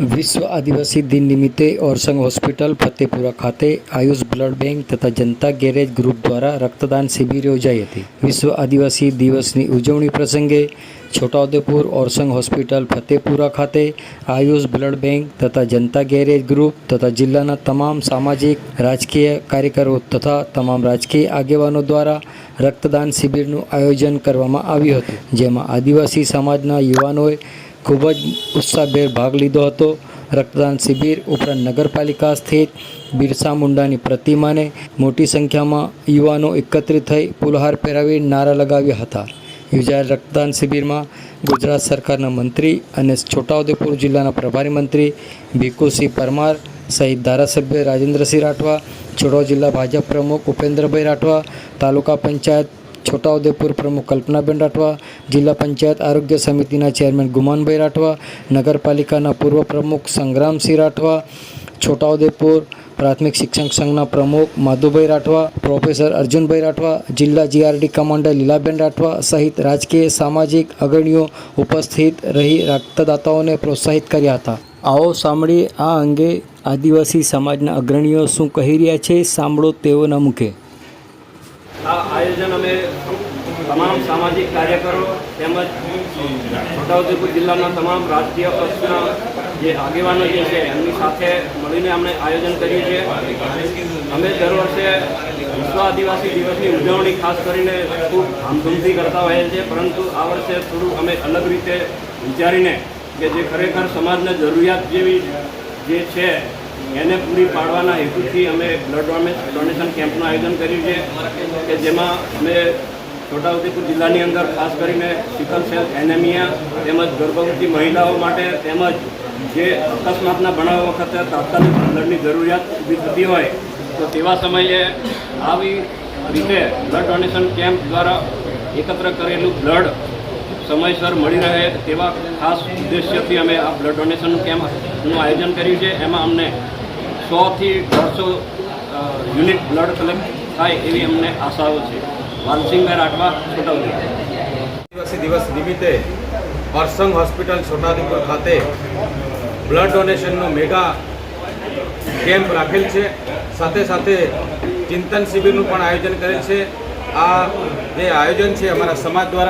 વિશ્વ આદિવાસી દિન નિમિત્તે ઓરસંગ હોસ્પિટલ, ફતેપુરા ખાતે આયુષ બ્લડ બેંક તથા જનતા ગેરેજ ગ્રુપ દ્વારા રક્તદાન શિબિર યોજાઈ હતી. વિશ્વ આદિવાસી દિવસની ઉજવણી પ્રસંગે છોટાઉદેપુર ઓરસંગ હોસ્પિટલ, ફતેપુરા ખાતે આયુષ બ્લડ બેંક તથા જનતા ગેરેજ ગ્રુપ તથા જિલ્લાના તમામ સામાજિક, રાજકીય કાર્યકરો તથા તમામ રાજકીય આગેવાનો દ્વારા રક્તદાન શિબિરનું આયોજન કરવામાં આવ્યું હતું, જેમાં આદિવાસી સમાજના યુવાનોએ ખૂબ જ ઉત્સાહભેર ભાગ લીધો હતો. રક્તદાન શિબિર ઉપરાંત નગરપાલિકા સ્થિત બિરસા મુંડાની પ્રતિમાને મોટી સંખ્યામાં યુવાનો એકત્રિત થઈ પુલહાર પહેરાવી નારા લગાવ્યા હતા. યોજાયેલ રક્તદાન શિબિરમાં ગુજરાત સરકારના મંત્રી અને છોટાઉદેપુર જિલ્લાના પ્રભારી મંત્રી ભીખુસિંહ પરમાર સહિત ધારાસભ્ય રાજેન્દ્રસિંહ રાઠવા છોટાઉ જિલ્લા ભાજપ પ્રમુખ ઉપેન્દ્રભાઈ રાઠવા, તાલુકા પંચાયત છોટાઉદેપુર પ્રમુખ કલ્પનાબેન રાઠવા, જિલ્લા પંચાયત આરોગ્ય સમિતિના ચેરમેન ગુમાનભાઈ રાઠવા, નગરપાલિકાના પૂર્વ પ્રમુખ સંગ્રામસિંહ રાઠવા, છોટાઉદેપુર પ્રાથમિક શિક્ષણ સંઘના પ્રમુખ માધુભાઈ રાઠવા, પ્રોફેસર અર્જુનભાઈ રાઠવા, જિલ્લા જીઆરડી કમાન્ડર લીલાબેન રાઠવા સહિત રાજકીય, સામાજિક અગ્રણીઓ ઉપસ્થિત રહી રક્તદાતાઓને પ્રોત્સાહિત કર્યા હતા. આવો સાંભળીએ આ અંગે આદિવાસી સમાજના અગ્રણીઓ શું કહી રહ્યા છે, સાંભળો તેઓના મુખે. આ આયોજન અમે તમામ સામાજિક કાર્યકરો તેમજ છોટાઉદેપુર જિલ્લાના તમામ રાજકીય પક્ષના જે આગેવાનો જે છે, એમની સાથે મળીને અમને આયોજન કર્યું છે. અમે દર વર્ષે વિશ્વ આદિવાસી દિવસની ઉજવણી ખાસ કરીને ખૂબ ધામધૂમથી કરતા હોઈએ છીએ, પરંતુ આ વર્ષે થોડું અમે અલગ રીતે વિચારીને કે જે ખરેખર સમાજને જરૂરિયાત જેવી જે છે, એને પૂરી પાડવાના હેતુથી અમે બ્લડ ડોનેશન કેમ્પનું આયોજન કર્યું છે, કે જેમાં અમે છોટાઉદેપુર જિલ્લાની અંદર ખાસ કરીને સિકલ સેલ, એનેમિયા તેમજ ગર્ભવતી મહિલાઓ માટે તેમજ જે અકસ્માતના બનાવ વખતે તાત્કાલિક બ્લડની જરૂરિયાત ઊભી થતી હોય, તો તેવા સમયે આવી રીતે બ્લડ ડોનેશન કેમ્પ દ્વારા એકત્ર કરેલું બ્લડ સમયસર મળી રહે તેવા ખાસ ઉદ્દેશ્યથી અમે આ બ્લડ ડોનેશન કેમ્પનું આયોજન કર્યું છે. એમાં અમને સોથી દોઢસો યુનિટ બ્લડ કલેક્ટ થાય એવી અમને આશાઓ છે. છોટાઉદેપુર આદિવાસી દિવસ નિમિત્તે પરસંગ હોસ્પિટલ છોટાઉદેપુર ખાતે બ્લડ ડોનેશનનો મેગા કેમ્પ રાખેલ છે. સાથે સાથે ચિંતન શિબિરનું પણ આયોજન કરેલ છે. આ જે આયોજન છે અમારા સમાજ દ્વારા